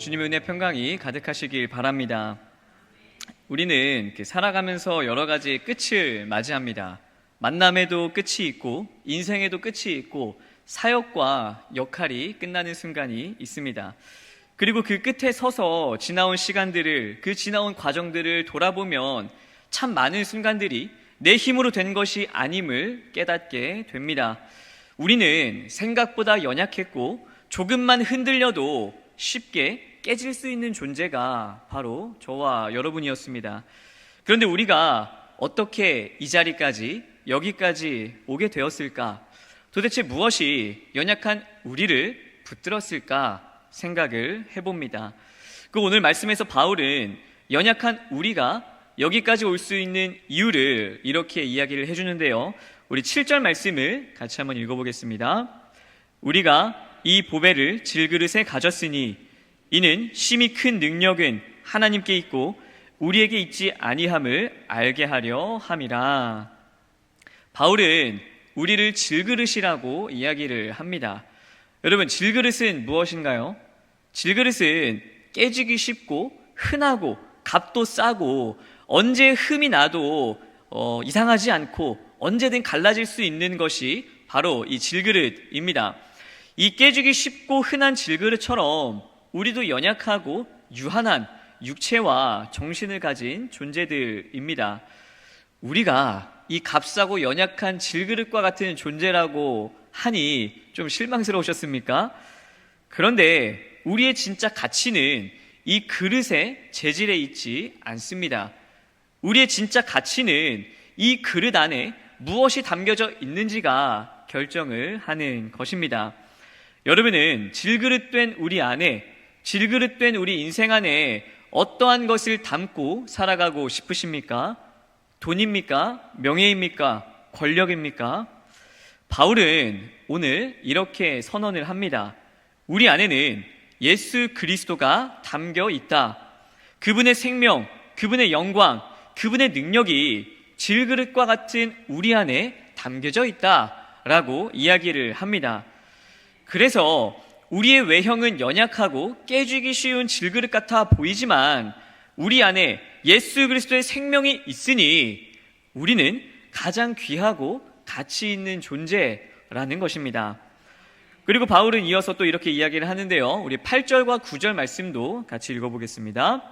주님의 은혜 평강이 가득하시길 바랍니다. 우리는 살아가면서 여러 가지 끝을 맞이합니다. 만남에도 끝이 있고, 인생에도 끝이 있고, 사역과 역할이 끝나는 순간이 있습니다. 그리고 그 끝에 서서 지나온 시간들을, 그 지나온 과정들을 돌아보면 참 많은 순간들이 내 힘으로 된 것이 아님을 깨닫게 됩니다. 우리는 생각보다 연약했고, 조금만 흔들려도 쉽게 깨질 수 있는 존재가 바로 저와 여러분이었습니다. 그런데 우리가 어떻게 이 자리까지, 여기까지 오게 되었을까? 도대체 무엇이 연약한 우리를 붙들었을까 생각을 해봅니다. 그 오늘 말씀에서 바울은 연약한 우리가 여기까지 올 수 있는 이유를 이렇게 이야기를 해주는데요. 우리 7절 말씀을 같이 한번 읽어보겠습니다. 우리가 이 보배를 질그릇에 가졌으니 이는 심히 큰 능력은 하나님께 있고 우리에게 있지 아니함을 알게 하려 함이라. 바울은 우리를 질그릇이라고 이야기를 합니다. 여러분, 질그릇은 무엇인가요? 질그릇은 깨지기 쉽고 흔하고 값도 싸고 언제 흠이 나도 어, 이상하지 않고 언제든 갈라질 수 있는 것이 바로 이 질그릇입니다. 이 깨지기 쉽고 흔한 질그릇처럼 우리도 연약하고 유한한 육체와 정신을 가진 존재들입니다. 우리가 이 값싸고 연약한 질그릇과 같은 존재라고 하니 좀 실망스러우셨습니까? 그런데 우리의 진짜 가치는 이 그릇의 재질에 있지 않습니다. 우리의 진짜 가치는 이 그릇 안에 무엇이 담겨져 있는지가 결정을 하는 것입니다. 여러분은 질그릇된 우리 안에, 질그릇된 우리 인생 안에 어떠한 것을 담고 살아가고 싶으십니까? 돈입니까? 명예입니까? 권력입니까? 바울은 오늘 이렇게 선언을 합니다. 우리 안에는 예수 그리스도가 담겨 있다. 그분의 생명, 그분의 영광, 그분의 능력이 질그릇과 같은 우리 안에 담겨져 있다. 라고 이야기를 합니다. 그래서 우리의 외형은 연약하고 깨지기 쉬운 질그릇 같아 보이지만 우리 안에 예수 그리스도의 생명이 있으니 우리는 가장 귀하고 가치 있는 존재라는 것입니다. 그리고 바울은 이어서 또 이렇게 이야기를 하는데요. 우리 8절과 9절 말씀도 같이 읽어보겠습니다.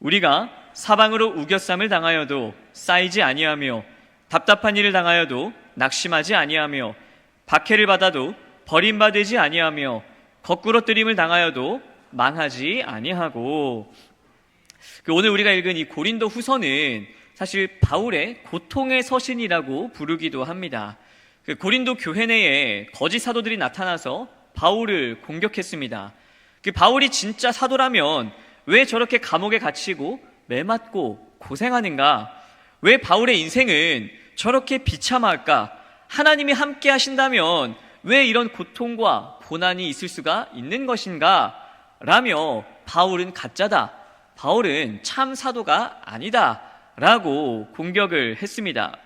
우리가 사방으로 우겨쌈을 당하여도 쌓이지 아니하며 답답한 일을 당하여도 낙심하지 아니하며 박해를 받아도 버림받지 아니하며 거꾸로 뜨림을 당하여도 망하지 아니하고 그 오늘 우리가 읽은 이 고린도 후서는 사실 바울의 고통의 서신이라고 부르기도 합니다. 그 고린도 교회 내에 거짓 사도들이 나타나서 바울을 공격했습니다. 그 바울이 진짜 사도라면 왜 저렇게 감옥에 갇히고 매맞고 고생하는가? 왜 바울의 인생은 저렇게 비참할까? 하나님이 함께 하신다면 왜 이런 고통과 고난이 있을 수가 있는 것인가? 라며 바울은 가짜다. 바울은 참 사도가 아니다. 라고 공격을 했습니다.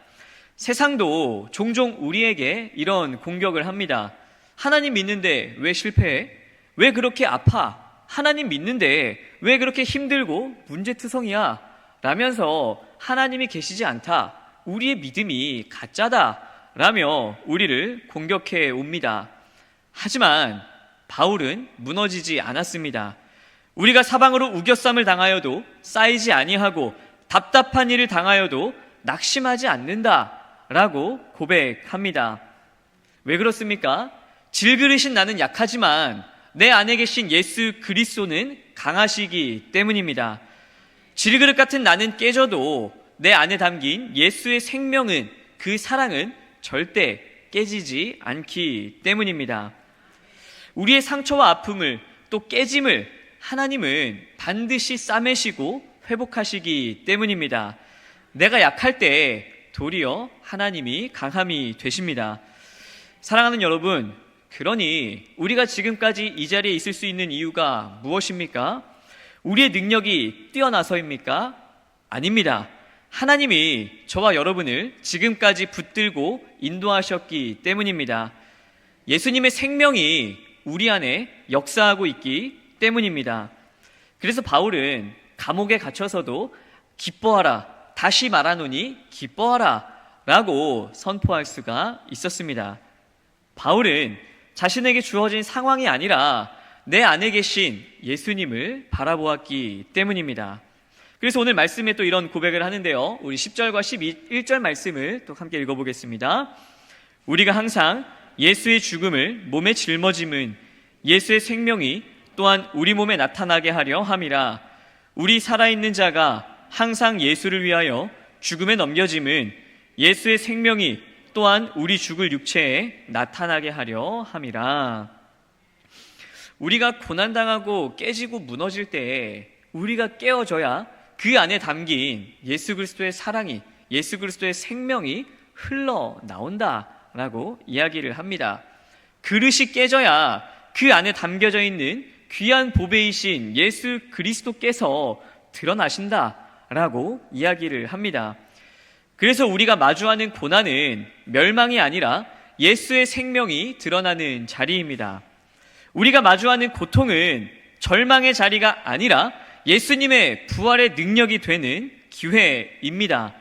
세상도 종종 우리에게 이런 공격을 합니다. 하나님 믿는데 왜 실패해? 왜 그렇게 아파? 하나님 믿는데 왜 그렇게 힘들고 문제투성이야? 라면서 하나님이 계시지 않다. 우리의 믿음이 가짜다. 라며 우리를 공격해 옵니다. 하지만 바울은 무너지지 않았습니다. 우리가 사방으로 우겨쌈을 당하여도 쌓이지 아니하고 답답한 일을 당하여도 낙심하지 않는다. 라고 고백합니다. 왜 그렇습니까? 질그릇인 나는 약하지만 내 안에 계신 예수 그리스도는 강하시기 때문입니다. 질그릇 같은 나는 깨져도 내 안에 담긴 예수의 생명은 그 사랑은 절대 깨지지 않기 때문입니다. 우리의 상처와 아픔을 또 깨짐을 하나님은 반드시 싸매시고 회복하시기 때문입니다. 내가 약할 때 도리어 하나님이 강함이 되십니다. 사랑하는 여러분, 그러니 우리가 지금까지 이 자리에 있을 수 있는 이유가 무엇입니까? 우리의 능력이 뛰어나서입니까? 아닙니다. 하나님이 저와 여러분을 지금까지 붙들고 인도하셨기 때문입니다. 예수님의 생명이 우리 안에 역사하고 있기 때문입니다. 그래서 바울은 감옥에 갇혀서도 기뻐하라, 다시 말하노니 기뻐하라 라고 선포할 수가 있었습니다. 바울은 자신에게 주어진 상황이 아니라 내 안에 계신 예수님을 바라보았기 때문입니다. 그래서 오늘 말씀에 또 이런 고백을 하는데요. 우리 10절과 11절 말씀을 또 함께 읽어보겠습니다. 우리가 항상 예수의 죽음을 몸에 짊어짐은 예수의 생명이 또한 우리 몸에 나타나게 하려 함이라. 우리 살아있는 자가 항상 예수를 위하여 죽음에 넘겨짐은 예수의 생명이 또한 우리 죽을 육체에 나타나게 하려 함이라. 우리가 고난당하고 깨지고 무너질 때 우리가 깨어져야 그 안에 담긴 예수 그리스도의 사랑이 예수 그리스도의 생명이 흘러 나온다 라고 이야기를 합니다. 그릇이 깨져야 그 안에 담겨져 있는 귀한 보배이신 예수 그리스도께서 드러나신다 라고 이야기를 합니다. 그래서 우리가 마주하는 고난은 멸망이 아니라 예수의 생명이 드러나는 자리입니다. 우리가 마주하는 고통은 절망의 자리가 아니라 예수님의 부활의 능력이 되는 기회입니다.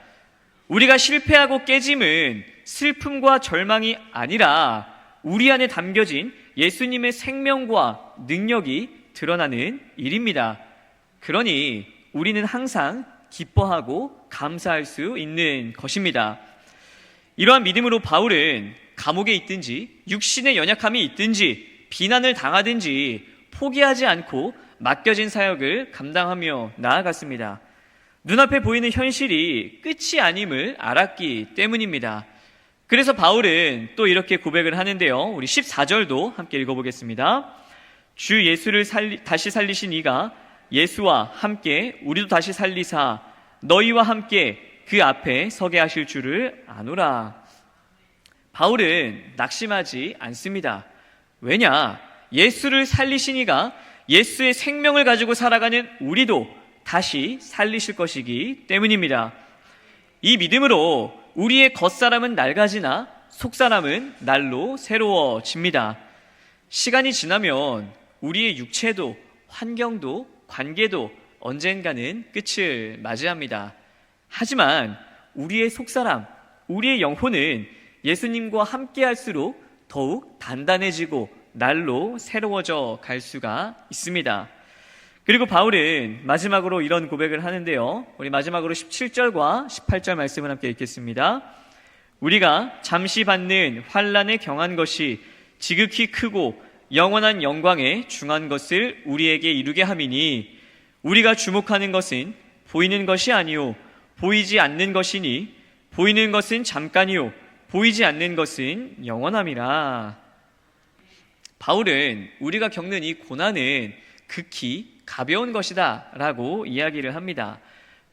우리가 실패하고 깨짐은 슬픔과 절망이 아니라 우리 안에 담겨진 예수님의 생명과 능력이 드러나는 일입니다. 그러니 우리는 항상 기뻐하고 감사할 수 있는 것입니다. 이러한 믿음으로 바울은 감옥에 있든지 육신의 연약함이 있든지 비난을 당하든지 포기하지 않고 맡겨진 사역을 감당하며 나아갔습니다. 눈앞에 보이는 현실이 끝이 아님을 알았기 때문입니다. 그래서 바울은 또 이렇게 고백을 하는데요. 우리 14절도 함께 읽어보겠습니다. 주 예수를 살리, 다시 살리신 이가 예수와 함께 우리도 다시 살리사 너희와 함께 그 앞에 서게 하실 줄을 아노라. 바울은 낙심하지 않습니다. 왜냐? 예수를 살리신 이가 예수의 생명을 가지고 살아가는 우리도 다시 살리실 것이기 때문입니다. 이 믿음으로 우리의 겉사람은 낡아지나 속사람은 날로 새로워집니다. 시간이 지나면 우리의 육체도 환경도 관계도 언젠가는 끝을 맞이합니다. 하지만 우리의 속사람, 우리의 영혼은 예수님과 함께 할수록 더욱 단단해지고 날로 새로워져 갈 수가 있습니다. 그리고 바울은 마지막으로 이런 고백을 하는데요. 우리 마지막으로 17절과 18절 말씀을 함께 읽겠습니다. 우리가 잠시 받는 환란에 경한 것이 지극히 크고 영원한 영광에 중한 것을 우리에게 이루게 함이니 우리가 주목하는 것은 보이는 것이 아니요 보이지 않는 것이니 보이는 것은 잠깐이요 보이지 않는 것은 영원함이라. 바울은 우리가 겪는 이 고난은 극히 가벼운 것이다 라고 이야기를 합니다.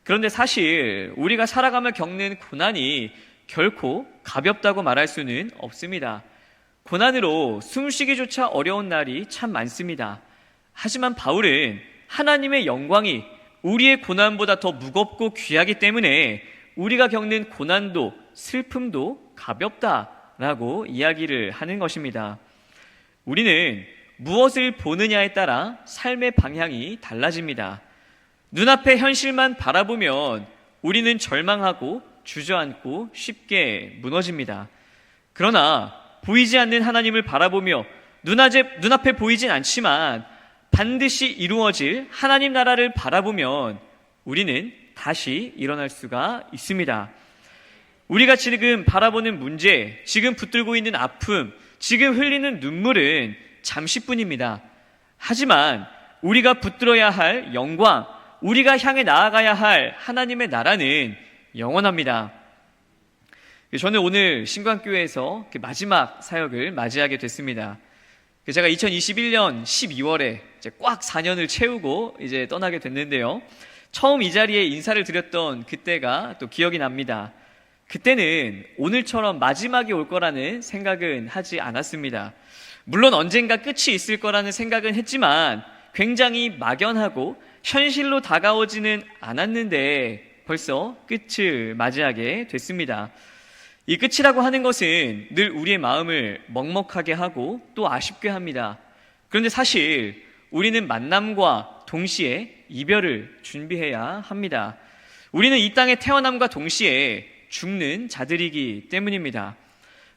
그런데 사실 우리가 살아가며 겪는 고난이 결코 가볍다고 말할 수는 없습니다. 고난으로 숨쉬기조차 어려운 날이 참 많습니다. 하지만 바울은 하나님의 영광이 우리의 고난보다 더 무겁고 귀하기 때문에 우리가 겪는 고난도 슬픔도 가볍다라고 이야기를 하는 것입니다. 우리는 무엇을 보느냐에 따라 삶의 방향이 달라집니다. 눈앞의 현실만 바라보면 우리는 절망하고 주저앉고 쉽게 무너집니다. 그러나 보이지 않는 하나님을 바라보며 눈앞에, 보이진 않지만 반드시 이루어질 하나님 나라를 바라보면 우리는 다시 일어날 수가 있습니다. 우리가 지금 바라보는 문제, 지금 붙들고 있는 아픔, 지금 흘리는 눈물은 잠시뿐입니다. 하지만 우리가 붙들어야 할 영광, 우리가 향해 나아가야 할 하나님의 나라는 영원합니다. 저는 오늘 신광교회에서 마지막 사역을 맞이하게 됐습니다. 제가 2021년 12월에 꽉 4년을 채우고 이제 떠나게 됐는데요. 처음 이 자리에 인사를 드렸던 그때가 또 기억이 납니다. 그때는 오늘처럼 마지막이 올 거라는 생각은 하지 않았습니다. 물론 언젠가 끝이 있을 거라는 생각은 했지만 굉장히 막연하고 현실로 다가오지는 않았는데 벌써 끝을 맞이하게 됐습니다. 이 끝이라고 하는 것은 늘 우리의 마음을 먹먹하게 하고 또 아쉽게 합니다. 그런데 사실 우리는 만남과 동시에 이별을 준비해야 합니다. 우리는 이 땅에 태어남과 동시에 죽는 자들이기 때문입니다.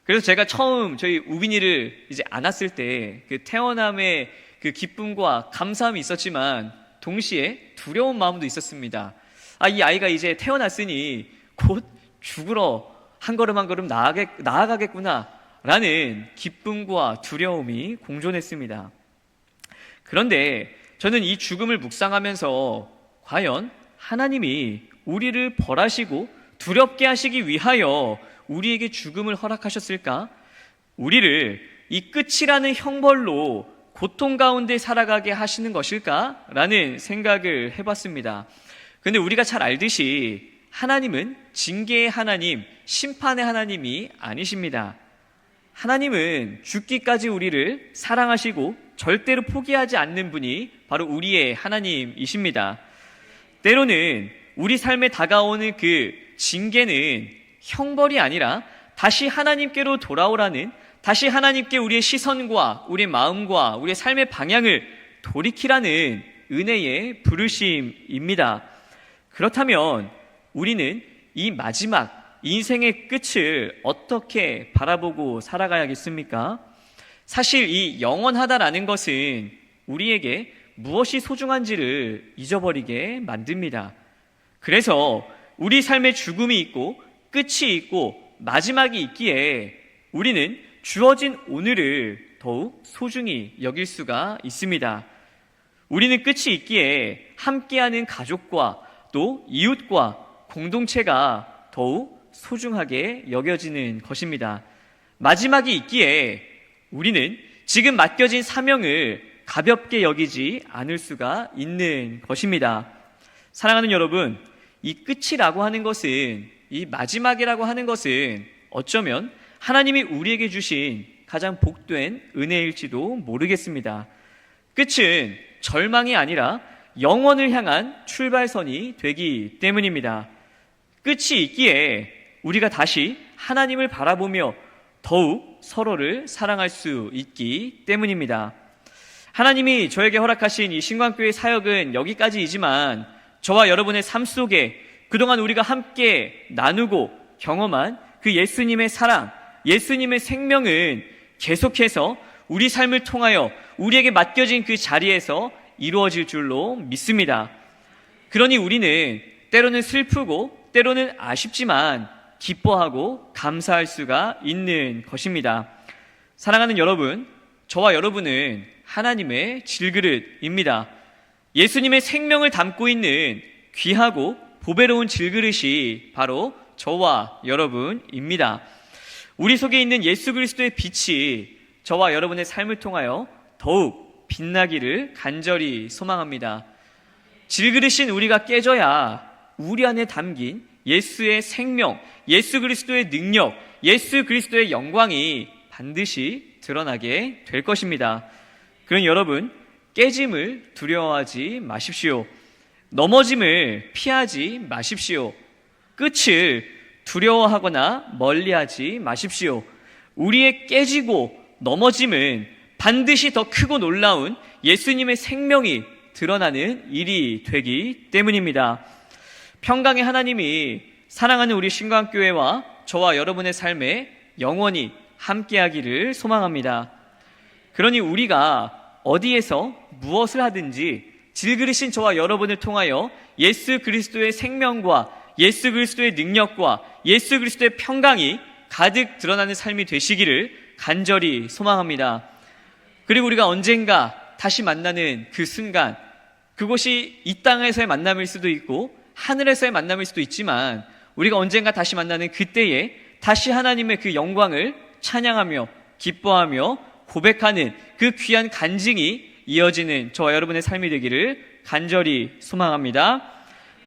그래서 제가 처음 저희 우빈이를 이제 안았을 때 그 태어남의 그 기쁨과 감사함이 있었지만 동시에 두려운 마음도 있었습니다. 아, 이 아이가 이제 태어났으니 곧 죽으러 한 걸음 한 걸음 나아가, 나아가겠구나. 라는 기쁨과 두려움이 공존했습니다. 그런데 저는 이 죽음을 묵상하면서 과연 하나님이 우리를 벌하시고 두렵게 하시기 위하여 우리에게 죽음을 허락하셨을까? 우리를 이 끝이라는 형벌로 고통 가운데 살아가게 하시는 것일까? 라는 생각을 해봤습니다. 근데 우리가 잘 알듯이 하나님은 징계의 하나님, 심판의 하나님이 아니십니다. 하나님은 죽기까지 우리를 사랑하시고 절대로 포기하지 않는 분이 바로 우리의 하나님이십니다. 때로는 우리 삶에 다가오는 그 징계는 형벌이 아니라 다시 하나님께로 돌아오라는 다시 하나님께 우리의 시선과 우리의 마음과 우리의 삶의 방향을 돌이키라는 은혜의 부르심입니다. 그렇다면 우리는 이 마지막 인생의 끝을 어떻게 바라보고 살아가야겠습니까? 사실 이 영원하다라는 것은 우리에게 무엇이 소중한지를 잊어버리게 만듭니다. 그래서 우리 삶의 죽음이 있고 끝이 있고 마지막이 있기에 우리는 주어진 오늘을 더욱 소중히 여길 수가 있습니다. 우리는 끝이 있기에 함께하는 가족과 또 이웃과 공동체가 더욱 소중하게 여겨지는 것입니다. 마지막이 있기에 우리는 지금 맡겨진 사명을 가볍게 여기지 않을 수가 있는 것입니다. 사랑하는 여러분, 이 끝이라고 하는 것은, 이 마지막이라고 하는 것은 어쩌면 하나님이 우리에게 주신 가장 복된 은혜일지도 모르겠습니다. 끝은 절망이 아니라 영원을 향한 출발선이 되기 때문입니다. 끝이 있기에 우리가 다시 하나님을 바라보며 더욱 서로를 사랑할 수 있기 때문입니다. 하나님이 저에게 허락하신 이 신광교회 사역은 여기까지이지만 저와 여러분의 삶 속에 그동안 우리가 함께 나누고 경험한 그 예수님의 사랑, 예수님의 생명은 계속해서 우리 삶을 통하여 우리에게 맡겨진 그 자리에서 이루어질 줄로 믿습니다. 그러니 우리는 때로는 슬프고 때로는 아쉽지만 기뻐하고 감사할 수가 있는 것입니다. 사랑하는 여러분, 저와 여러분은 하나님의 질그릇입니다. 예수님의 생명을 담고 있는 귀하고 보배로운 질그릇이 바로 저와 여러분입니다. 우리 속에 있는 예수 그리스도의 빛이 저와 여러분의 삶을 통하여 더욱 빛나기를 간절히 소망합니다. 질그릇인 우리가 깨져야 우리 안에 담긴 예수의 생명, 예수 그리스도의 능력, 예수 그리스도의 영광이 반드시 드러나게 될 것입니다. 그럼 여러분, 깨짐을 두려워하지 마십시오. 넘어짐을 피하지 마십시오. 끝을 두려워하거나 멀리하지 마십시오. 우리의 깨지고 넘어짐은 반드시 더 크고 놀라운 예수님의 생명이 드러나는 일이 되기 때문입니다. 평강의 하나님이 사랑하는 우리 신광교회와 저와 여러분의 삶에 영원히 함께하기를 소망합니다. 그러니 우리가 어디에서 무엇을 하든지 질그리신 저와 여러분을 통하여 예수 그리스도의 생명과 예수 그리스도의 능력과 예수 그리스도의 평강이 가득 드러나는 삶이 되시기를 간절히 소망합니다. 그리고 우리가 언젠가 다시 만나는 그 순간, 그곳이 이 땅에서의 만남일 수도 있고 하늘에서의 만남일 수도 있지만 우리가 언젠가 다시 만나는 그때에 다시 하나님의 그 영광을 찬양하며 기뻐하며 고백하는 그 귀한 간증이 이어지는 저와 여러분의 삶이 되기를 간절히 소망합니다.